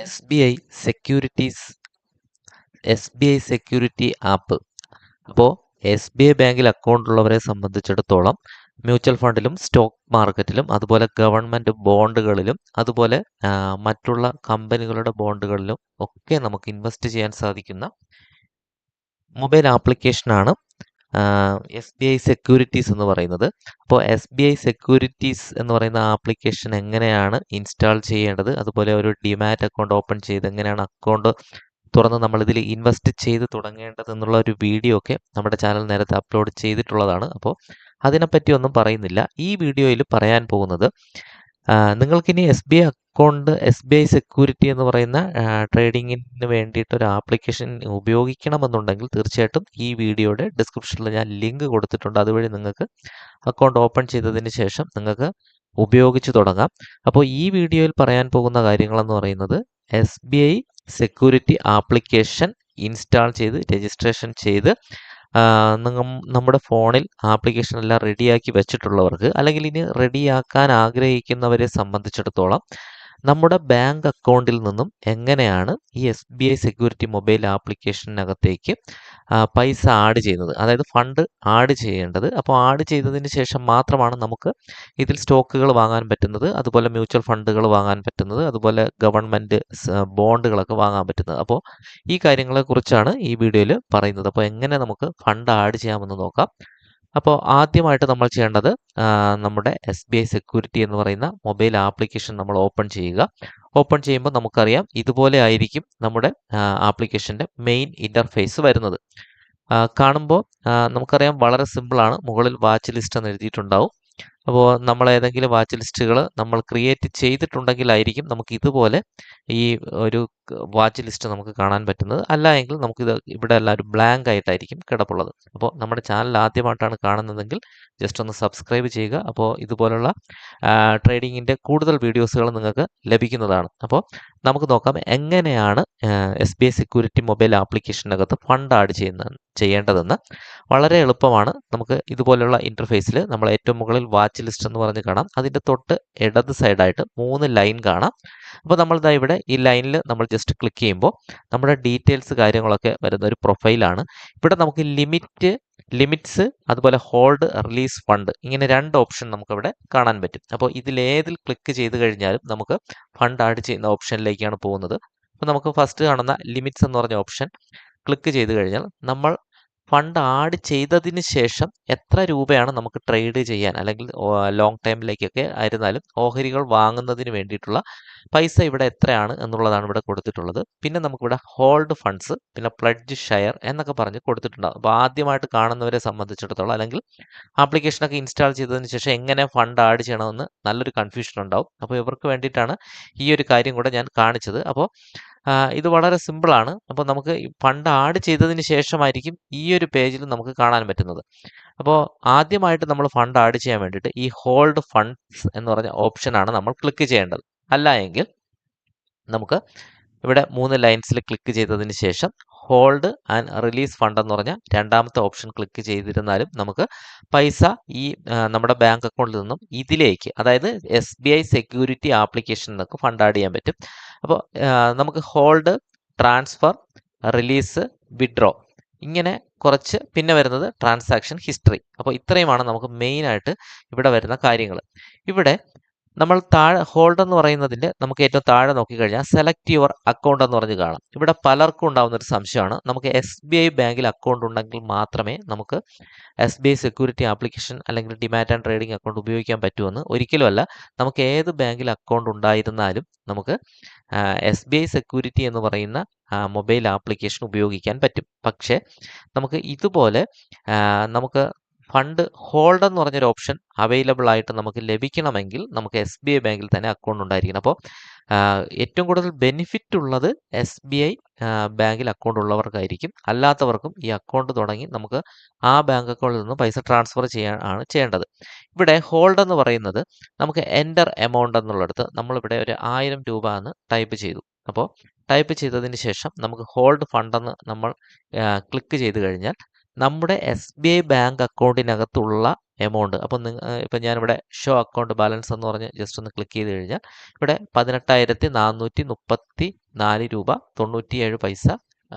S B I securities S B I security app അപ്പോൾ S B I ബാങ്കിൽ account ഉള്ളവരെ സംബന്ധിച്ചിടത്തോളം mutual ഫണ്ടിലും stock മാർക്കറ്റിലും അതുപോലെ ഗവൺമെന്റ് ബോണ്ടുകളിലും അതുപോലെ മറ്റുള്ള കമ്പനികളുടെ ബോണ്ടുകളിലും ഒക്കെ നമുക്ക് ഇൻവെസ്റ്റ് ചെയ്യാൻ സാധിക്കുന്ന മൊബൈൽ ആപ്ലിക്കേഷനാണ് എസ് ബി ഐ സെക്യൂരിറ്റീസ് എന്ന് പറയുന്നത്. അപ്പോൾ എസ് ബി ഐ സെക്യൂരിറ്റീസ് എന്ന് പറയുന്ന ആപ്ലിക്കേഷൻ എങ്ങനെയാണ് ഇൻസ്റ്റാൾ ചെയ്യേണ്ടത്? അതുപോലെ ഒരു ഡിമാറ്റ് അക്കൗണ്ട് ഓപ്പൺ ചെയ്ത് എങ്ങനെയാണ് അക്കൗണ്ട് തുറന്ന് നമ്മളിതിൽ ഇൻവെസ്റ്റ് ചെയ്ത് തുടങ്ങേണ്ടത് എന്നുള്ള ഒരു വീഡിയോ ഒക്കെ നമ്മുടെ ചാനൽ നേരത്തെ അപ്ലോഡ് ചെയ്തിട്ടുള്ളതാണ്. അപ്പോൾ അതിനെപ്പറ്റി ഒന്നും പറയുന്നില്ല. ഈ വീഡിയോയിൽ പറയാൻ പോകുന്നത് നിങ്ങൾക്കിനി S B I account S B I security എന്ന് പറയുന്ന ട്രേഡിങ്ങിന് വേണ്ടിയിട്ട് ഒരു ആപ്ലിക്കേഷൻ ഉപയോഗിക്കണമെന്നുണ്ടെങ്കിൽ തീർച്ചയായിട്ടും ഈ വീഡിയോയുടെ ഡിസ്ക്രിപ്ഷനിൽ ഞാൻ ലിങ്ക് കൊടുത്തിട്ടുണ്ട്. അതുവഴി നിങ്ങൾക്ക് അക്കൗണ്ട് ഓപ്പൺ ചെയ്തതിന് ശേഷം നിങ്ങൾക്ക് ഉപയോഗിച്ച് തുടങ്ങാം. അപ്പോൾ ഈ വീഡിയോയിൽ പറയാൻ പോകുന്ന കാര്യങ്ങളെന്ന് പറയുന്നത് S B I security application install ചെയ്ത് രജിസ്ട്രേഷൻ ചെയ്ത് നമ്മുടെ ഫോണിൽ ആപ്ലിക്കേഷൻ എല്ലാം റെഡിയാക്കി വെച്ചിട്ടുള്ളവർക്ക് അല്ലെങ്കിൽ ഇനി റെഡിയാക്കാൻ ആഗ്രഹിക്കുന്നവരെ സംബന്ധിച്ചിടത്തോളം നമ്മുടെ ബാങ്ക് അക്കൗണ്ടിൽ നിന്നും എങ്ങനെയാണ് ഈ S B I security mobile ആപ്ലിക്കേഷനകത്തേക്ക് പൈസ ആഡ് ചെയ്യുന്നത്? അതായത് ഫണ്ട് ആഡ് ചെയ്യേണ്ടത്. അപ്പോൾ ആഡ് ചെയ്തതിന് ശേഷം മാത്രമാണ് നമുക്ക് ഇതിൽ സ്റ്റോക്കുകൾ വാങ്ങാൻ പറ്റുന്നത്. അതുപോലെ മ്യൂച്വൽ ഫണ്ടുകൾ വാങ്ങാൻ പറ്റുന്നത്. അതുപോലെ ഗവൺമെന്റ് ബോണ്ടുകളൊക്കെ വാങ്ങാൻ പറ്റുന്നത്. അപ്പോൾ ഈ കാര്യങ്ങളെക്കുറിച്ചാണ് ഈ വീഡിയോയിൽ പറയുന്നത്. അപ്പോൾ എങ്ങനെ നമുക്ക് ഫണ്ട് ആഡ് ചെയ്യാമെന്ന് നോക്കാം. അപ്പോൾ ആദ്യമായിട്ട് നമ്മൾ ചെയ്യേണ്ടത് നമ്മുടെ എസ് ബി ഐ സെക്യൂരിറ്റി എന്ന് പറയുന്ന മൊബൈൽ ആപ്ലിക്കേഷൻ നമ്മൾ ഓപ്പൺ ചെയ്യുക. ഓപ്പൺ ചെയ്യുമ്പോൾ നമുക്കറിയാം ഇതുപോലെ ആയിരിക്കും നമ്മുടെ ആപ്ലിക്കേഷന്റെ മെയിൻ ഇന്റർഫേസ് വരുന്നത്. കാണുമ്പോൾ നമുക്കറിയാം വളരെ സിമ്പിളാണ് മുകളിൽ വാച്ച് ലിസ്റ്റ് എന്ന് എഴുതിയിട്ടുണ്ടാവും. അപ്പോൾ നമ്മൾ ഏതെങ്കിലും വാച്ച് ലിസ്റ്റുകൾ നമ്മൾ ക്രിയേറ്റ് ചെയ്തിട്ടുണ്ടെങ്കിലായിരിക്കും നമുക്ക് ഇതുപോലെ ഈ ഒരു വാച്ച് ലിസ്റ്റ് നമുക്ക് കാണാൻ പറ്റുന്നത്. അല്ല എങ്കിൽ നമുക്കിത് ഇവിടെ എല്ലാവരും ബ്ലാങ്ക് ആയിട്ടായിരിക്കും കിടപ്പുള്ളത്. അപ്പോൾ നമ്മുടെ ചാനൽ ആദ്യമായിട്ടാണ് കാണുന്നതെങ്കിൽ ജസ്റ്റ് ഒന്ന് സബ്സ്ക്രൈബ് ചെയ്യുക. അപ്പോൾ ഇതുപോലുള്ള ട്രേഡിങ്ങിന്റെ കൂടുതൽ വീഡിയോസുകൾ നിങ്ങൾക്ക് ലഭിക്കുന്നതാണ്. അപ്പോൾ നമുക്ക് നോക്കാം എങ്ങനെയാണ് S B I security mobile ആപ്ലിക്കേഷനകത്ത് fund add ചെയ്യുന്ന ചെയ്യേണ്ടതെന്ന്. വളരെ എളുപ്പമാണ്. നമുക്ക് ഇതുപോലുള്ള ഇന്റർഫേസിൽ നമ്മൾ ഏറ്റവും മുകളിൽ വാച്ച് ലിസ്റ്റ് എന്ന് പറഞ്ഞ് കാണാം. അതിന്റെ തൊട്ട് ഇടത് സൈഡായിട്ട് മൂന്ന് ലൈൻ കാണാം. അപ്പോൾ നമ്മൾ ഇവിടെ ഈ ലൈനിൽ നമ്മൾ ജസ്റ്റ് ക്ലിക്ക് ചെയ്യുമ്പോൾ നമ്മുടെ ഡീറ്റെയിൽസ് കാര്യങ്ങളൊക്കെ വരുന്ന ഒരു പ്രൊഫൈലാണ് ഇവിടെ നമുക്ക് ലിമിറ്റ് ലിമിറ്റ്സ് അതുപോലെ ഹോൾഡ് റിലീസ് ഫണ്ട് ഇങ്ങനെ രണ്ട് ഓപ്ഷൻ നമുക്കിവിടെ കാണാൻ പറ്റും. അപ്പോൾ ഇതിലേതിൽ ക്ലിക്ക് ചെയ്ത് കഴിഞ്ഞാലും നമുക്ക് ഫണ്ട് ആഡ് ചെയ്യുന്ന ഓപ്ഷനിലേക്കാണ് പോകുന്നത്. അപ്പോൾ നമുക്ക് ഫസ്റ്റ് കാണുന്ന ലിമിറ്റ്സ് എന്ന് പറഞ്ഞ ഓപ്ഷൻ ക്ലിക്ക് ചെയ്ത് കഴിഞ്ഞാൽ നമ്മൾ ഫണ്ട് ആഡ് ചെയ്തതിന് ശേഷം എത്ര രൂപയാണ് നമുക്ക് ട്രേഡ് ചെയ്യാൻ അല്ലെങ്കിൽ ലോങ് ടൈമിലേക്കൊക്കെ ആയിരുന്നാലും ഓഹരികൾ വാങ്ങുന്നതിന് വേണ്ടിയിട്ടുള്ള പൈസ ഇവിടെ എത്രയാണ് എന്നുള്ളതാണ് ഇവിടെ കൊടുത്തിട്ടുള്ളത്. പിന്നെ നമുക്കിവിടെ ഹോൾഡ് ഫണ്ട്സ് പിന്നെ പ്ലഡ്ജ് ഷെയർ എന്നൊക്കെ പറഞ്ഞ് കൊടുത്തിട്ടുണ്ടാകും അപ്പോൾ ആദ്യമായിട്ട് കാണുന്നവരെ സംബന്ധിച്ചിടത്തോളം അല്ലെങ്കിൽ ആപ്ലിക്കേഷനൊക്കെ ഇൻസ്റ്റാൾ ചെയ്തതിന് ശേഷം എങ്ങനെ ഫണ്ട് ആഡ് ചെയ്യണമെന്ന് നല്ലൊരു കൺഫ്യൂഷൻ ഉണ്ടാവും. അപ്പോൾ ഇവർക്ക് വേണ്ടിയിട്ടാണ് ഈ ഒരു കാര്യം കൂടെ ഞാൻ കാണിച്ചത്. അപ്പോൾ ഇത് വളരെ സിമ്പിളാണ് അപ്പോൾ നമുക്ക് ഫണ്ട് ആഡ് ചെയ്തതിന് ശേഷമായിരിക്കും ഈ ഒരു പേജിൽ നമുക്ക് കാണാൻ പറ്റുന്നത്. അപ്പോൾ ആദ്യമായിട്ട് നമ്മൾ ഫണ്ട് ആഡ് ചെയ്യാൻ വേണ്ടിയിട്ട് ഈ ഹോൾഡ് ഫണ്ട്സ് എന്ന് പറഞ്ഞ ഓപ്ഷനാണ് നമ്മൾ ക്ലിക്ക് ചെയ്യേണ്ടത്. അല്ല നമുക്ക് ഇവിടെ മൂന്ന് ലൈൻസിൽ ക്ലിക്ക് ചെയ്തതിന് ശേഷം ഹോൾഡ് ആൻഡ് റിലീസ് ഫണ്ട് എന്ന് പറഞ്ഞ രണ്ടാമത്തെ ഓപ്ഷൻ ക്ലിക്ക് ചെയ്തിരുന്നാലും നമുക്ക് പൈസ ഈ നമ്മുടെ ബാങ്ക് അക്കൗണ്ടിൽ നിന്നും ഇതിലേക്ക് അതായത് S B I security application നിന്നൊക്കെ ഫണ്ട് ആഡ് ചെയ്യാൻ പറ്റും. അപ്പോൾ നമുക്ക് ഹോൾഡ് ട്രാൻസ്ഫർ റിലീസ് വിഡ്രോ ഇങ്ങനെ കുറച്ച് പിന്നെ വരുന്നത് ട്രാൻസാക്ഷൻ ഹിസ്റ്ററി അപ്പോൾ ഇത്രയുമാണ് നമുക്ക് മെയിനായിട്ട് ഇവിടെ വരുന്ന കാര്യങ്ങൾ. ഇവിടെ നമ്മൾ താഴെ ഹോൾഡ് എന്ന് പറയുന്നതിന്റെ നമുക്ക് ഏറ്റവും താഴെ നോക്കിക്കഴിഞ്ഞാൽ സെലക്ട് യുവർ അക്കൗണ്ട് എന്ന് പറഞ്ഞ് കാണാം. ഇവിടെ പലർക്കും ഉണ്ടാകുന്ന ഒരു സംശയമാണ്. നമുക്ക് എസ് ബി ഐ ബാങ്കിൽ അക്കൗണ്ട് ഉണ്ടെങ്കിൽ മാത്രമേ നമുക്ക് S B I security application അല്ലെങ്കിൽ ഡിമാറ്റ് ആൻഡ് ട്രേഡിംഗ് അക്കൗണ്ട് ഉപയോഗിക്കാൻ പറ്റുമെന്ന് ഒരിക്കലുമല്ല. നമുക്ക് ഏത് ബാങ്കിൽ അക്കൗണ്ട് ഉണ്ടായിരുന്നാലും നമുക്ക് എസ് ബി ഐ സെക്യൂരിറ്റി എന്ന് പറയുന്ന മൊബൈൽ ആപ്ലിക്കേഷൻ ഉപയോഗിക്കാൻ പറ്റും. പക്ഷേ നമുക്ക് ഇതുപോലെ നമുക്ക് ഫണ്ട് ഹോൾഡ് എന്ന് പറഞ്ഞൊരു ഓപ്ഷൻ അവൈലബിൾ ആയിട്ട് നമുക്ക് ലഭിക്കണമെങ്കിൽ നമുക്ക് എസ് ബി ഐ ബാങ്കിൽ തന്നെ അക്കൗണ്ട് ഉണ്ടായിരിക്കണം. അപ്പോൾ ഏറ്റവും കൂടുതൽ ബെനിഫിറ്റ് ഉള്ളത് എസ് ബി ഐ ബാങ്കിൽ അക്കൗണ്ട് ഉള്ളവർക്കായിരിക്കും. അല്ലാത്തവർക്കും ഈ അക്കൗണ്ട് തുടങ്ങി നമുക്ക് ആ ബാങ്ക് അക്കൗണ്ടിൽ നിന്ന് പൈസ ട്രാൻസ്ഫർ ചെയ്യാൻ ആണ് ചെയ്യേണ്ടത്. ഇവിടെ ഹോൾഡ് എന്ന് പറയുന്നത് നമുക്ക് എന്റർ എമൗണ്ട് എന്നുള്ളിടത്ത് നമ്മളിവിടെ ഒരു ആയിരം രൂപ എന്ന് ടൈപ്പ് ചെയ്തു. അപ്പോൾ ടൈപ്പ് ചെയ്തതിന് ശേഷം നമുക്ക് ഹോൾഡ് ഫണ്ടെന്ന് നമ്മൾ ക്ലിക്ക് ചെയ്ത് കഴിഞ്ഞാൽ നമ്മുടെ എസ് ബി ഐ ബാങ്ക് അക്കൗണ്ടിനകത്തുള്ള എമൗണ്ട് അപ്പം ഇപ്പം ഞാനിവിടെ ഷോ അക്കൗണ്ട് ബാലൻസ് എന്ന് പറഞ്ഞ് ജസ്റ്റ് ഒന്ന് ക്ലിക്ക് ചെയ്ത് കഴിഞ്ഞാൽ ഇവിടെ പതിനെട്ടായിരത്തി നാനൂറ്റി മുപ്പത്തി നാല് രൂപ തൊണ്ണൂറ്റിയേഴ് പൈസ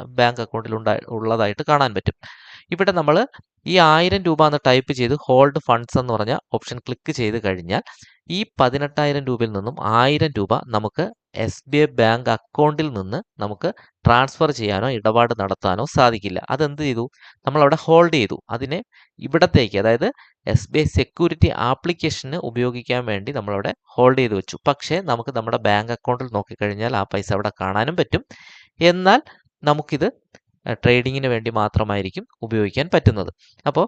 ബാങ്ക് അക്കൗണ്ടിൽ ഉണ്ടായി ഉള്ളതായിട്ട് കാണാൻ പറ്റും. ഇവിടെ നമ്മൾ ഈ ആയിരം രൂപ എന്ന് ടൈപ്പ് ചെയ്ത് ഹോൾഡ് ഫണ്ട്സ് എന്ന് പറഞ്ഞ ഓപ്ഷൻ ക്ലിക്ക് ചെയ്ത് കഴിഞ്ഞാൽ ഈ പതിനെട്ടായിരം രൂപയിൽ നിന്നും ആയിരം രൂപ നമുക്ക് എസ് ബി ഐ ബാങ്ക് അക്കൗണ്ടിൽ നിന്ന് നമുക്ക് ട്രാൻസ്ഫർ ചെയ്യാനോ ഇടപാട് നടത്താനോ സാധിക്കില്ല. അതെന്ത് ചെയ്തു? നമ്മളവിടെ ഹോൾഡ് ചെയ്തു. അതിനെ ഇവിടത്തേക്ക് അതായത് എസ് ബി ഐ സെക്യൂരിറ്റി ആപ്ലിക്കേഷന് ഉപയോഗിക്കാൻ വേണ്ടി നമ്മളവിടെ ഹോൾഡ് ചെയ്ത് വെച്ചു. പക്ഷേ നമുക്ക് നമ്മുടെ ബാങ്ക് അക്കൗണ്ടിൽ നോക്കിക്കഴിഞ്ഞാൽ ആ പൈസ അവിടെ കാണാനും പറ്റും. എന്നാൽ നമുക്കിത് ട്രേഡിങ്ങിന് വേണ്ടി മാത്രമായിരിക്കും ഉപയോഗിക്കാൻ പറ്റുന്നത്. അപ്പോൾ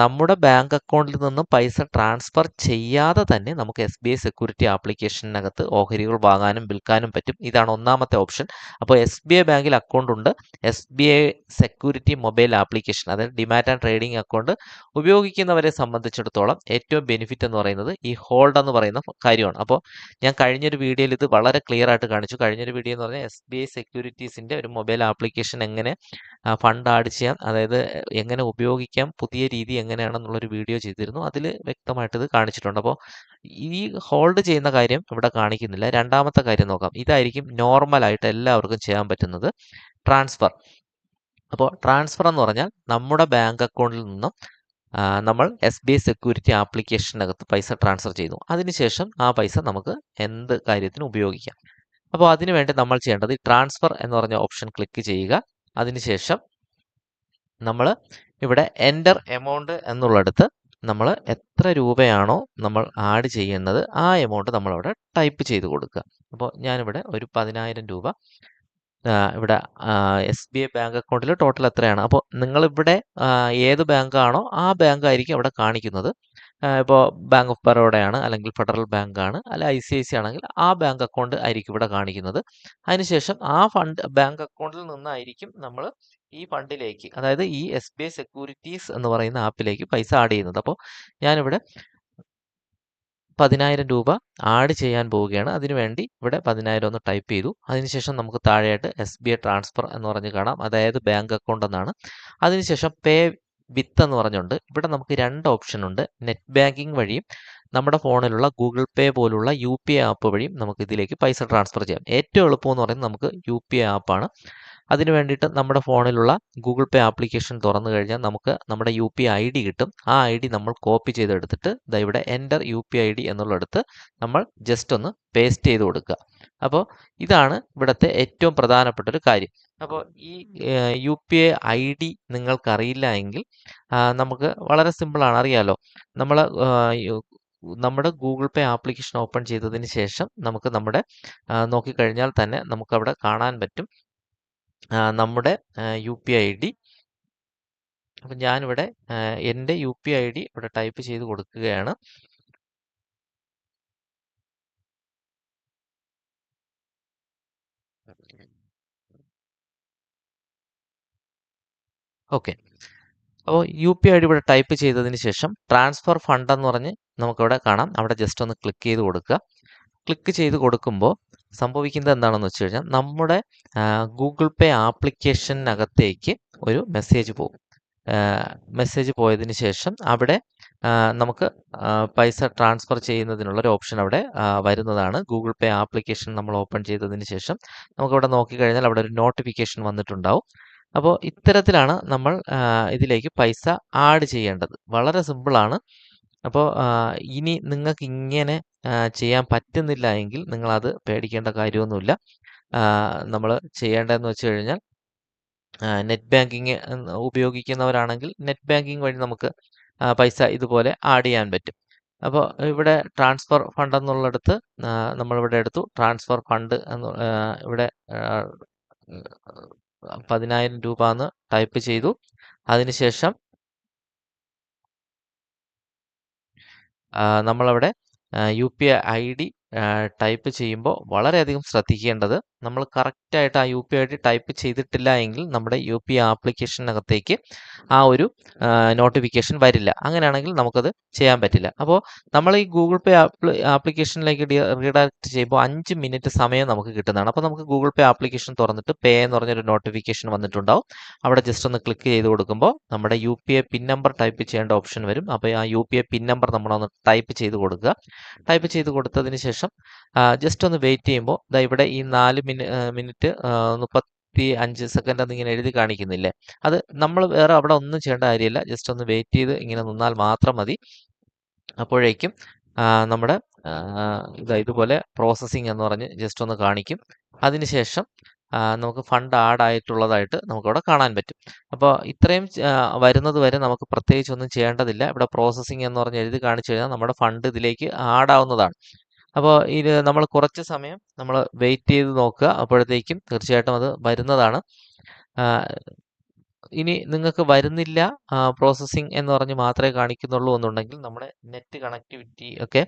നമ്മുടെ ബാങ്ക് അക്കൗണ്ടിൽ നിന്നും പൈസ ട്രാൻസ്ഫർ ചെയ്യാതെ തന്നെ നമുക്ക് എസ് ബി ഐ സെക്യൂരിറ്റി ആപ്ലിക്കേഷനകത്ത് ഓഹരികൾ വാങ്ങാനും വിൽക്കാനും പറ്റും. ഇതാണ് ഒന്നാമത്തെ ഓപ്ഷൻ. അപ്പോൾ എസ് ബി ഐ ബാങ്കിൽ അക്കൗണ്ട് ഉണ്ട്. S B I security mobile application അതായത് ഡിമാറ്റ് ആൻഡ് ട്രേഡിംഗ് അക്കൗണ്ട് ഉപയോഗിക്കുന്നവരെ സംബന്ധിച്ചിടത്തോളം ഏറ്റവും ബെനിഫിറ്റ് എന്ന് പറയുന്നത് ഈ ഹോൾഡ് എന്ന് പറയുന്ന കാര്യമാണ്. അപ്പോൾ ഞാൻ കഴിഞ്ഞൊരു വീഡിയോയിൽ ഇത് വളരെ ക്ലിയർ ആയിട്ട് കാണിച്ചു. കഴിഞ്ഞൊരു വീഡിയോ എന്ന് പറഞ്ഞാൽ എസ് ബി ഐ സെക്യൂരിറ്റീസിന്റെ ഒരു മൊബൈൽ ആപ്ലിക്കേഷൻ എങ്ങനെ ഫണ്ട് ആഡ് ചെയ്യാം അതായത് എങ്ങനെ ഉപയോഗിക്കാം പുതിയ രീതി എങ്ങനെയാണെന്നുള്ളൊരു വീഡിയോ ചെയ്തിരുന്നു. അതിൽ വ്യക്തമായിട്ട് ഇത് കാണിച്ചിട്ടുണ്ട്. അപ്പോൾ ഈ ഹോൾഡ് ചെയ്യുന്ന കാര്യം ഇവിടെ കാണിക്കുന്നില്ല. രണ്ടാമത്തെ കാര്യം നോക്കാം. ഇതായിരിക്കും നോർമലായിട്ട് എല്ലാവർക്കും ചെയ്യാൻ പറ്റുന്നത് ട്രാൻസ്ഫർ. അപ്പോൾ ട്രാൻസ്ഫർ എന്ന് പറഞ്ഞാൽ നമ്മുടെ ബാങ്ക് അക്കൗണ്ടിൽ നിന്നും നമ്മൾ എസ് ബി ഐ സെക്യൂരിറ്റി ആപ്ലിക്കേഷനകത്ത് പൈസ ട്രാൻസ്ഫർ ചെയ്യുന്നു അതിനുശേഷം ആ പൈസ നമുക്ക് എന്ത് കാര്യത്തിന് ഉപയോഗിക്കാം. അപ്പോൾ അതിനുവേണ്ടി നമ്മൾ ചെയ്യേണ്ടത് ട്രാൻസ്ഫർ എന്ന് പറഞ്ഞ ഓപ്ഷൻ ക്ലിക്ക് ചെയ്യുക. അതിനുശേഷം നമ്മൾ ഇവിടെ എന്റർ എമൗണ്ട് എന്നുള്ളടത്ത് നമ്മൾ എത്ര രൂപയാണോ നമ്മൾ ആഡ് ചെയ്യുന്നത് ആ എമൗണ്ട് നമ്മളവിടെ ടൈപ്പ് ചെയ്ത് കൊടുക്കുക. അപ്പോൾ ഞാനിവിടെ ഒരു പതിനായിരം രൂപ ഇവിടെ എസ് ബി ഐ ബാങ്ക് അക്കൗണ്ടിൽ ടോട്ടൽ എത്രയാണ്? അപ്പോൾ നിങ്ങളിവിടെ ഏത് ബാങ്കാണോ ആ ബാങ്ക് ആയിരിക്കും അവിടെ കാണിക്കുന്നത്. ഇപ്പോൾ ബാങ്ക് ഓഫ് ബറോഡയാണ് അല്ലെങ്കിൽ ഫെഡറൽ ബാങ്കാണ് അല്ലെ ഐ സി ഐ സി ആണെങ്കിൽ ആ ബാങ്ക് അക്കൗണ്ട് ആയിരിക്കും ഇവിടെ കാണിക്കുന്നത്. അതിനുശേഷം ആ ഫണ്ട് ബാങ്ക് അക്കൗണ്ടിൽ നിന്നായിരിക്കും നമ്മൾ ഈ ഫണ്ടിലേക്ക് അതായത് ഈ എസ് ബി ഐ സെക്യൂരിറ്റീസ് എന്ന് പറയുന്ന ആപ്പിലേക്ക് പൈസ ആഡ് ചെയ്യുന്നത്. അപ്പോൾ ഞാനിവിടെ പതിനായിരം രൂപ ആഡ് ചെയ്യാൻ പോവുകയാണ്. അതിനുവേണ്ടി ഇവിടെ പതിനായിരം ഒന്ന് ടൈപ്പ് ചെയ്തു. അതിനുശേഷം നമുക്ക് താഴെയായിട്ട് എസ് ബി ഐ ട്രാൻസ്ഫർ എന്ന് പറഞ്ഞ് കാണാം. അതായത് ബാങ്ക് അക്കൗണ്ട് എന്നാണ്. അതിനുശേഷം പേ വിത്ത് എന്ന് പറഞ്ഞുകൊണ്ട് ഇവിടെ നമുക്ക് രണ്ട് ഓപ്ഷൻ ഉണ്ട്. നെറ്റ് ബാങ്കിങ് വഴിയും നമ്മുടെ ഫോണിലുള്ള ഗൂഗിൾ പേ പോലുള്ള യു പി ഐ ആപ്പ് വഴിയും നമുക്ക് ഇതിലേക്ക് പൈസ ട്രാൻസ്ഫർ ചെയ്യാം. ഏറ്റവും എളുപ്പം എന്ന് പറയുന്നത് നമുക്ക് യു പി ഐ ആപ്പാണ്. അതിന് വേണ്ടിയിട്ട് നമ്മുടെ ഫോണിലുള്ള ഗൂഗിൾ പേ ആപ്ലിക്കേഷൻ തുറന്നു കഴിഞ്ഞാൽ നമുക്ക് നമ്മുടെ യു പി ഐ ഡി കിട്ടും. ആ ഐ ഡി നമ്മൾ കോപ്പി ചെയ്തെടുത്തിട്ട് ദാ ഇവിടെ enter U P I D എന്നുള്ളടുത്ത് നമ്മൾ ജസ്റ്റ് ഒന്ന് പേസ്റ്റ് ചെയ്ത് കൊടുക്കുക. അപ്പോൾ ഇതാണ് ഇവിടുത്തെ ഏറ്റവും പ്രധാനപ്പെട്ട ഒരു കാര്യം. അപ്പോൾ ഈ U P I I D നിങ്ങൾക്കറിയില്ല എങ്കിൽ നമുക്ക് വളരെ സിമ്പിളാണ്. അറിയാലോ നമ്മൾ നമ്മുടെ ഗൂഗിൾ പേ ആപ്ലിക്കേഷൻ ഓപ്പൺ ചെയ്തതിന് ശേഷം നമുക്ക് നമ്മുടെ നോക്കിക്കഴിഞ്ഞാൽ തന്നെ നമുക്കവിടെ കാണാൻ പറ്റും. നമ്മുടെ യു പി ഐ ഡി. അപ്പം ഞാനിവിടെ എന്റെ യു പി ഐ ഡി ഇവിടെ ടൈപ്പ് ചെയ്ത് കൊടുക്കുകയാണ്. ഓക്കെ. അപ്പോൾ യു പി ഐ ഡി ഇവിടെ ടൈപ്പ് ചെയ്തതിന് ശേഷം ട്രാൻസ്ഫർ ഫണ്ട് എന്ന് പറഞ്ഞ് നമുക്കിവിടെ കാണാം. അവിടെ ജസ്റ്റ് ഒന്ന് ക്ലിക്ക് ചെയ്ത് കൊടുക്കുക. ക്ലിക്ക് ചെയ്ത് കൊടുക്കുമ്പോൾ സംഭവിക്കുന്നത് എന്താണെന്ന് വെച്ച് കഴിഞ്ഞാൽ നമ്മുടെ ഗൂഗിൾ പേ ആപ്ലിക്കേഷനകത്തേക്ക് ഒരു മെസ്സേജ് പോകും. മെസ്സേജ് പോയതിന് ശേഷം അവിടെ നമുക്ക് പൈസ ട്രാൻസ്ഫർ ചെയ്യുന്നതിനുള്ള ഒരു ഓപ്ഷൻ അവിടെ വരുന്നതാണ്. ഗൂഗിൾ പേ ആപ്ലിക്കേഷൻ നമ്മൾ ഓപ്പൺ ചെയ്തതിന് ശേഷം നമുക്കവിടെ നോക്കിക്കഴിഞ്ഞാൽ അവിടെ ഒരു നോട്ടിഫിക്കേഷൻ വന്നിട്ടുണ്ടാവും. അപ്പോൾ ഇത്തരത്തിലാണ് നമ്മൾ ഇതിലേക്ക് പൈസ ആഡ് ചെയ്യേണ്ടത്. വളരെ സിമ്പിളാണ്. അപ്പോൾ ഇനി നിങ്ങൾക്ക് ഇങ്ങനെ ചെയ്യാൻ പറ്റുന്നില്ല എങ്കിൽ നിങ്ങളത് പേടിക്കേണ്ട കാര്യമൊന്നുമില്ല. നമ്മൾ ചെയ്യേണ്ടതെന്ന് വെച്ച് കഴിഞ്ഞാൽ നെറ്റ് ബാങ്കിങ് ഉപയോഗിക്കുന്നവരാണെങ്കിൽ നെറ്റ് ബാങ്കിങ് വഴി നമുക്ക് പൈസ ഇതുപോലെ ആഡ് ചെയ്യാൻ പറ്റും. അപ്പോൾ ഇവിടെ ട്രാൻസ്ഫർ ഫണ്ട് എന്നുള്ളിടത്ത് നമ്മളിവിടെ എടുത്തു. ട്രാൻസ്ഫർ ഫണ്ട് എന്ന് ഇവിടെ പതിനായിരം രൂപ എന്ന് ടൈപ്പ് ചെയ്തു. അതിനുശേഷം നമ്മളവിടെ U P I I D type ചെയ്യുമ്പോൾ വളരെയധികം ശ്രദ്ധിക്കേണ്ടത് നമ്മൾ കറക്റ്റായിട്ട് ആ U P I D type ചെയ്തിട്ടില്ല എങ്കിൽ നമ്മുടെ യു പി ആപ്ലിക്കേഷനകത്തേക്ക് ആ ഒരു നോട്ടിഫിക്കേഷൻ വരില്ല. അങ്ങനെയാണെങ്കിൽ നമുക്കത് ചെയ്യാൻ പറ്റില്ല. അപ്പോൾ നമ്മൾ ഈ ഗൂഗിൾ പേ ആപ്ലിക്കേഷനിലേക്ക് റീഡയറക്റ്റ് ചെയ്യുമ്പോൾ അഞ്ച് മിനിറ്റ് സമയം നമുക്ക് കിട്ടുന്നതാണ്. അപ്പോൾ നമുക്ക് ഗൂഗിൾ പേ ആപ്ലിക്കേഷൻ തുറന്നിട്ട് പേ എന്ന് പറഞ്ഞൊരു നോട്ടിഫിക്കേഷൻ വന്നിട്ടുണ്ടാവും. അവിടെ ജസ്റ്റ് ഒന്ന് ക്ലിക്ക് ചെയ്ത് കൊടുക്കുമ്പോൾ നമ്മുടെ U P I pin number type ചെയ്യേണ്ട ഓപ്ഷൻ വരും. അപ്പോൾ ആ U P I pin number നമ്മളൊന്ന് ടൈപ്പ് ചെയ്ത് കൊടുക്കുക. ടൈപ്പ് ചെയ്ത് കൊടുത്തതിന് ശേഷം ജസ്റ്റ് ഒന്ന് വെയിറ്റ് ചെയ്യുമ്പോൾ ദാ ഇവിടെ ഈ നാല് മിനി മിനിറ്റ് മുപ്പത്തി അഞ്ച് സെക്കൻഡ് എന്നിങ്ങനെ എഴുതി കാണിക്കുന്നില്ലേ? അത് നമ്മൾ വേറെ അവിടെ ഒന്നും ചെയ്യേണ്ട കാര്യമില്ല. ജസ്റ്റ് ഒന്ന് വെയിറ്റ് ചെയ്ത് ഇങ്ങനെ നിന്നാൽ മാത്രം മതി. അപ്പോഴേക്കും നമ്മുടെ ഇതാ ഇതുപോലെ പ്രോസസ്സിങ് എന്ന് പറഞ്ഞ് ജസ്റ്റ് ഒന്ന് കാണിക്കും. അതിനുശേഷം നമുക്ക് ഫണ്ട് ആഡ് ആയിട്ടുള്ളതായിട്ട് നമുക്കവിടെ കാണാൻ പറ്റും. അപ്പോൾ ഇത്രയും വരുന്നത് വരെ നമുക്ക് പ്രത്യേകിച്ച് ഒന്നും ചെയ്യേണ്ടതില്ല. ഇവിടെ പ്രോസസ്സിംഗ് എന്ന് പറഞ്ഞ് എഴുതി കാണിച്ചു കഴിഞ്ഞാൽ നമ്മുടെ ഫണ്ട് ഇതിലേക്ക് ആഡ് ആവുന്നതാണ്. അപ്പോൾ ഇത് നമ്മൾ കുറച്ച് സമയം നമ്മൾ വെയിറ്റ് ചെയ്ത് നോക്കുക. അപ്പോഴത്തേക്കും തീർച്ചയായിട്ടും അത് വരുന്നതാണ്. ഇനി നിങ്ങൾക്ക് വരുന്നില്ല പ്രോസസ്സിംഗ് എന്ന് പറഞ്ഞ് മാത്രമേ കാണിക്കുന്നുള്ളൂ എന്നുണ്ടെങ്കിൽ നമ്മുടെ നെറ്റ് കണക്ടിവിറ്റി ഒക്കെ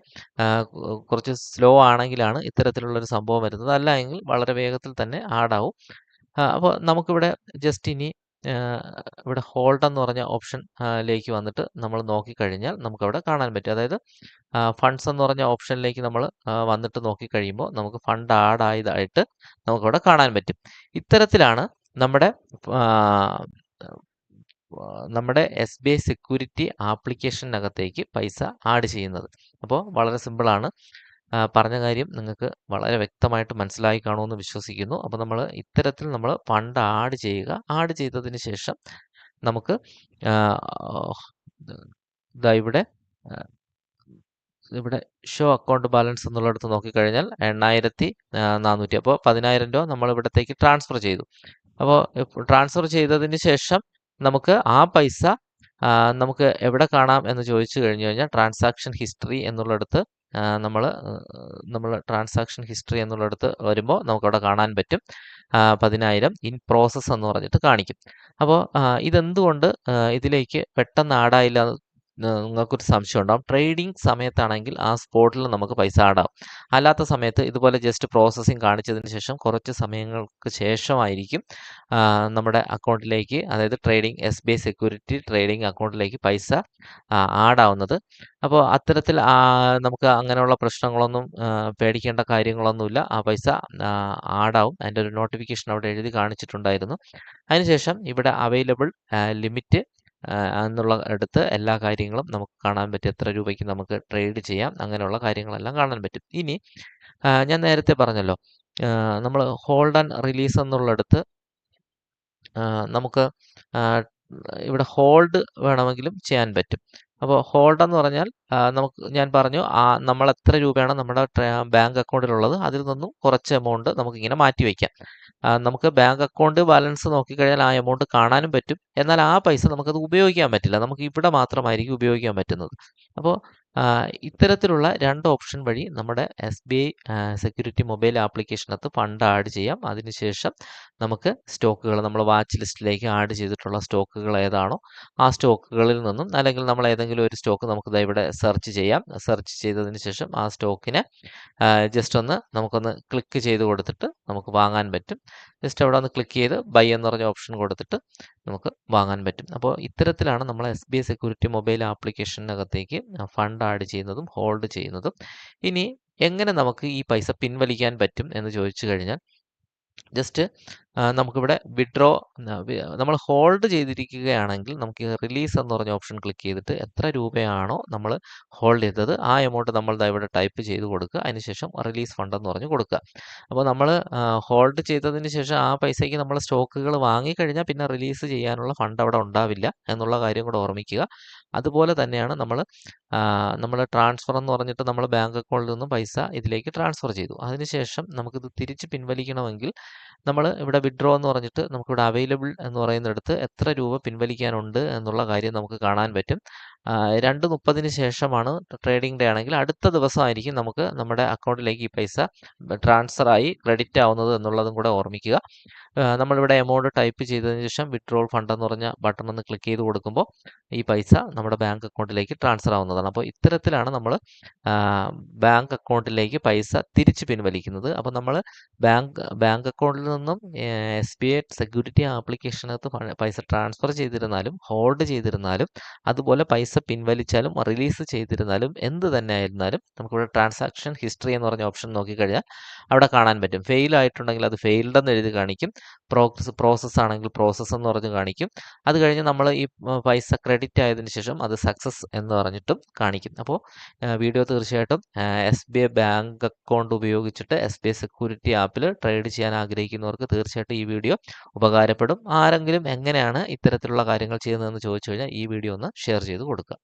കുറച്ച് സ്ലോ ആണെങ്കിലാണ് ഇത്തരത്തിലുള്ളൊരു സംഭവം വരുന്നത്. അല്ല വളരെ വേഗത്തിൽ തന്നെ ആഡാവും അപ്പോൾ നമുക്കിവിടെ ജസ്റ്റ് ഇനി ഇവിടെ ഹോൾഡ് എന്ന് പറഞ്ഞ ഓപ്ഷൻ ലേക്ക് വന്നിട്ട് നമ്മൾ നോക്കിക്കഴിഞ്ഞാൽ നമുക്കവിടെ കാണാൻ പറ്റും. അതായത് ഫണ്ട്സ് എന്ന് പറഞ്ഞ ഓപ്ഷനിലേക്ക് നമ്മൾ വന്നിട്ട് നോക്കിക്കഴിയുമ്പോൾ നമുക്ക് ഫണ്ട് ആഡ് ആയതായിട്ട് നമുക്കവിടെ കാണാൻ പറ്റും. ഇത്തരത്തിലാണ് നമ്മുടെ നമ്മുടെ എസ് ബി ഐ സെക്യൂരിറ്റി ആപ്ലിക്കേഷനകത്തേക്ക് പൈസ ആഡ് ചെയ്യുന്നത്. അപ്പോൾ വളരെ സിമ്പിളാണ് പറഞ്ഞ കാര്യം നിങ്ങൾക്ക് വളരെ വ്യക്തമായിട്ട് മനസ്സിലായി കാണുമെന്ന് വിശ്വസിക്കുന്നു. അപ്പോൾ നമ്മൾ ഇത്തരത്തിൽ നമ്മൾ ഫണ്ട് ആഡ് ചെയ്യുക. ആഡ് ചെയ്തതിന് ശേഷം നമുക്ക് ഇതാ ഇവിടെ ഇവിടെ ഷോ അക്കൗണ്ട് ബാലൻസ് എന്നുള്ളിടത്ത് നോക്കിക്കഴിഞ്ഞാൽ എണ്ണായിരത്തി നാനൂറ്റി അപ്പോൾ പതിനായിരം രൂപ നമ്മൾ ഇവിടത്തേക്ക് ട്രാൻസ്ഫർ ചെയ്തു. അപ്പോൾ ട്രാൻസ്ഫർ ചെയ്തതിന് ശേഷം നമുക്ക് ആ പൈസ നമുക്ക് എവിടെ കാണാം എന്ന് ചോദിച്ചു കഴിഞ്ഞു കഴിഞ്ഞാൽ ട്രാൻസാക്ഷൻ ഹിസ്റ്ററി എന്നുള്ളിടത്ത് നമ്മൾ നമ്മൾ ട്രാൻസാക്ഷൻ ഹിസ്റ്ററി എന്നുള്ളിടത്ത് വരുമ്പോൾ നമുക്കവിടെ കാണാൻ പറ്റും. പതിനായിരം ഇൻ പ്രോസസ്സ് എന്ന് പറഞ്ഞിട്ട് കാണിക്കും. അപ്പോൾ ഇതെന്തുകൊണ്ട് ഇതിലേക്ക് പെട്ടെന്ന് ആഡായില്ല നിങ്ങൾക്കൊരു സംശയം ഉണ്ടാവും. ട്രേഡിംഗ് സമയത്താണെങ്കിൽ ആ സ്പോട്ടിൽ നമുക്ക് പൈസ ആടാം അല്ലാത്ത സമയത്ത് ഇതുപോലെ ജസ്റ്റ് പ്രോസസ്സിങ് കാണിച്ചതിന് ശേഷം കുറച്ച് സമയങ്ങൾക്ക് ശേഷമായിരിക്കും നമ്മുടെ അക്കൗണ്ടിലേക്ക് അതായത് trading S B I security trading അക്കൗണ്ടിലേക്ക് പൈസ ആഡ് ആവുന്നത്. അപ്പോൾ അത്തരത്തിൽ നമുക്ക് അങ്ങനെയുള്ള പ്രശ്നങ്ങളൊന്നും പേടിക്കേണ്ട കാര്യങ്ങളൊന്നുമില്ല. ആ പൈസ ആഡാവും അതിന്റെ ഒരു നോട്ടിഫിക്കേഷൻ അവിടെ എഴുതി കാണിച്ചിട്ടുണ്ടായിരുന്നു. അതിനുശേഷം ഇവിടെ അവൈലബിൾ ലിമിറ്റ് എന്നുള്ള അടുത്ത് എല്ലാ കാര്യങ്ങളും നമുക്ക് കാണാൻ പറ്റും. എത്ര രൂപയ്ക്ക് നമുക്ക് ട്രേഡ് ചെയ്യാം അങ്ങനെയുള്ള കാര്യങ്ങളെല്ലാം കാണാൻ പറ്റും. ഇനി ഞാൻ നേരത്തെ പറഞ്ഞല്ലോ നമ്മൾ ഹോൾഡ് ആൻഡ് റിലീസ് എന്നുള്ളടുത്ത് നമുക്ക് ഇവിടെ ഹോൾഡ് വേണമെങ്കിലും ചെയ്യാൻ പറ്റും. അപ്പോൾ ഹോൾഡ് എന്ന് പറഞ്ഞാൽ നമുക്ക് ഞാൻ പറഞ്ഞു ആ നമ്മൾ എത്ര രൂപയാണ് നമ്മുടെ ബാങ്ക് അക്കൗണ്ടിലുള്ളത് അതിൽ നിന്നും കുറച്ച് എമൗണ്ട് നമുക്കിങ്ങനെ മാറ്റി വയ്ക്കാം. നമുക്ക് ബാങ്ക് അക്കൗണ്ട് ബാലൻസ് നോക്കിക്കഴിഞ്ഞാൽ ആ എമൗണ്ട് കാണാനും പറ്റും. എന്നാൽ ആ പൈസ നമുക്കത് ഉപയോഗിക്കാൻ പറ്റില്ല. നമുക്ക് ഇവിടെ മാത്രമായിരിക്കും ഉപയോഗിക്കാൻ പറ്റുന്നത്. അപ്പോൾ ഇത്തരത്തിലുള്ള രണ്ട് ഓപ്ഷൻ വഴി നമ്മുടെ S B I security mobile ആപ്ലിക്കേഷനകത്ത് fund add ചെയ്യാം. അതിനുശേഷം നമുക്ക് സ്റ്റോക്കുകൾ നമ്മൾ വാച്ച് ലിസ്റ്റിലേക്ക് ആഡ് ചെയ്തിട്ടുള്ള സ്റ്റോക്കുകൾ ഏതാണോ ആ സ്റ്റോക്കുകളിൽ നിന്നും അല്ലെങ്കിൽ നമ്മൾ ഏതെങ്കിലും ഒരു സ്റ്റോക്ക് നമുക്ക് ഇവിടെ സെർച്ച് ചെയ്യാം. സെർച്ച് ചെയ്തതിന് ശേഷം ആ സ്റ്റോക്കിനെ ജസ്റ്റ് ഒന്ന് നമുക്കൊന്ന് ക്ലിക്ക് ചെയ്ത് കൊടുത്തിട്ട് നമുക്ക് വാങ്ങാൻ പറ്റും. ജസ്റ്റ് അവിടെ ഒന്ന് ക്ലിക്ക് ചെയ്ത് ബൈ എന്ന് പറഞ്ഞ ഓപ്ഷൻ കൊടുത്തിട്ട് നമുക്ക് വാങ്ങാൻ പറ്റും. അപ്പോൾ ഇത്തരത്തിലാണ് നമ്മൾ S B I security mobile ആപ്ലിക്കേഷനകത്തേക്ക് fund add ചെയ്യുന്നതും ഹോൾഡ് ചെയ്യുന്നതും. ഇനി എങ്ങനെ നമുക്ക് ഈ പൈസ പിൻവലിക്കാൻ പറ്റും എന്ന് ചോദിച്ചു കഴിഞ്ഞാൽ ജസ്റ്റ് നമുക്കിവിടെ വിഡ്രോ നമ്മൾ ഹോൾഡ് ചെയ്തിരിക്കുകയാണെങ്കിൽ നമുക്ക് റിലീസ് എന്ന് പറഞ്ഞ ഓപ്ഷൻ ക്ലിക്ക് ചെയ്തിട്ട് എത്ര രൂപയാണോ നമ്മൾ ഹോൾഡ് ചെയ്തത് ആ എമൗണ്ട് നമ്മൾ ഇവിടെ ടൈപ്പ് ചെയ്ത് കൊടുക്കുക. അതിനുശേഷം റിലീസ് ഫണ്ട് എന്ന് പറഞ്ഞ് കൊടുക്കുക. അപ്പോൾ നമ്മൾ ഹോൾഡ് ചെയ്തതിന് ശേഷം ആ പൈസയ്ക്ക് നമ്മൾ സ്റ്റോക്കുകൾ വാങ്ങിക്കഴിഞ്ഞാൽ പിന്നെ റിലീസ് ചെയ്യാനുള്ള ഫണ്ട് അവിടെ ഉണ്ടാവില്ല എന്നുള്ള കാര്യം കൂടെ ഓർമ്മിക്കുക. അതുപോലെ തന്നെയാണ് നമ്മൾ നമ്മൾ ട്രാൻസ്ഫർ എന്ന് പറഞ്ഞിട്ട് നമ്മൾ ബാങ്ക് അക്കൗണ്ടിൽ നിന്നും പൈസ ഇതിലേക്ക് ട്രാൻസ്ഫർ ചെയ്തു. അതിനുശേഷം നമുക്കിത് തിരിച്ച് പിൻവലിക്കണമെങ്കിൽ നമ്മൾ ഇവിടെ വിഡ്രോ എന്ന് പറഞ്ഞിട്ട് നമുക്കിവിടെ അവൈലബിൾ എന്ന് പറയുന്നിടത്ത് എത്ര രൂപ പിൻവലിക്കാനുണ്ട് എന്നുള്ള കാര്യം നമുക്ക് കാണാൻ പറ്റും. രണ്ട് മുപ്പതിന് ശേഷമാണ് ട്രേഡിംഗ് ഡേ ആണെങ്കിൽ അടുത്ത ദിവസമായിരിക്കും നമുക്ക് നമ്മുടെ അക്കൗണ്ടിലേക്ക് ഈ പൈസ ട്രാൻസ്ഫർ ആയി ക്രെഡിറ്റ് ആവുന്നത് എന്നുള്ളതും കൂടെ ഓർമ്മിക്കുക. നമ്മളിവിടെ എമൗണ്ട് ടൈപ്പ് ചെയ്തതിന് ശേഷം വിഡ്രോൾ ഫണ്ട് എന്ന് പറഞ്ഞ ബട്ടൺ ഒന്ന് ക്ലിക്ക് ചെയ്ത് കൊടുക്കുമ്പോൾ ഈ പൈസ നമ്മുടെ നമ്മുടെ ബാങ്ക് അക്കൗണ്ടിലേക്ക് ട്രാൻസ്ഫർ ആവുന്നതാണ്. അപ്പോൾ ഇത്തരത്തിലാണ് നമ്മൾ ബാങ്ക് അക്കൗണ്ടിലേക്ക് പൈസ തിരിച്ച് പിൻവലിക്കുന്നത്. അപ്പോൾ നമ്മൾ ബാങ്ക് ബാങ്ക് അക്കൗണ്ടിൽ നിന്നും എസ് ബി ഐ സെക്യൂരിറ്റി ആപ്ലിക്കേഷനകത്ത് പൈസ ട്രാൻസ്ഫർ ചെയ്തിരുന്നാലും ഹോൾഡ് ചെയ്തിരുന്നാലും അതുപോലെ പൈസ പിൻവലിച്ചാലും റിലീസ് ചെയ്തിരുന്നാലും എന്ത് തന്നെ ആയിരുന്നാലും നമുക്കിവിടെ ട്രാൻസാക്ഷൻ ഹിസ്റ്ററി എന്ന് പറഞ്ഞ ഓപ്ഷൻ നോക്കിക്കഴിഞ്ഞാൽ അവിടെ കാണാൻ പറ്റും. ഫെയിൽ ആയിട്ടുണ്ടെങ്കിൽ അത് ഫെയിൽഡ് എന്ന് എഴുതി കാണിക്കും. പ്രോസസ് പ്രോസസ്സ് ആണെങ്കിൽ പ്രോസസ്സ് എന്ന് പറഞ്ഞ് കാണിക്കും. അത് കഴിഞ്ഞ് നമ്മൾ ഈ പൈസ ക്രെഡിറ്റ് ആയതിനു ശേഷം അത് സക്സസ് എന്ന് പറഞ്ഞിട്ടും കാണിക്കും. അപ്പോൾ വീഡിയോ തീർച്ചയായിട്ടും S B I bank account ഉപയോഗിച്ചിട്ട് എസ് ബി ഐ സെക്യൂരിറ്റി ആപ്പിൽ ട്രേഡ് ചെയ്യാൻ ആഗ്രഹിക്കുന്നവർക്ക് തീർച്ചയായിട്ടും ഈ വീഡിയോ ഉപകാരപ്പെടും. ആരെങ്കിലും എങ്ങനെയാണ് ഇത്തരത്തിലുള്ള കാര്യങ്ങൾ ചെയ്യുന്നതെന്ന് ചോദിച്ചു കഴിഞ്ഞാൽ ഈ വീഡിയോ ഒന്ന് ഷെയർ ചെയ്ത് കൊടുക്കുക.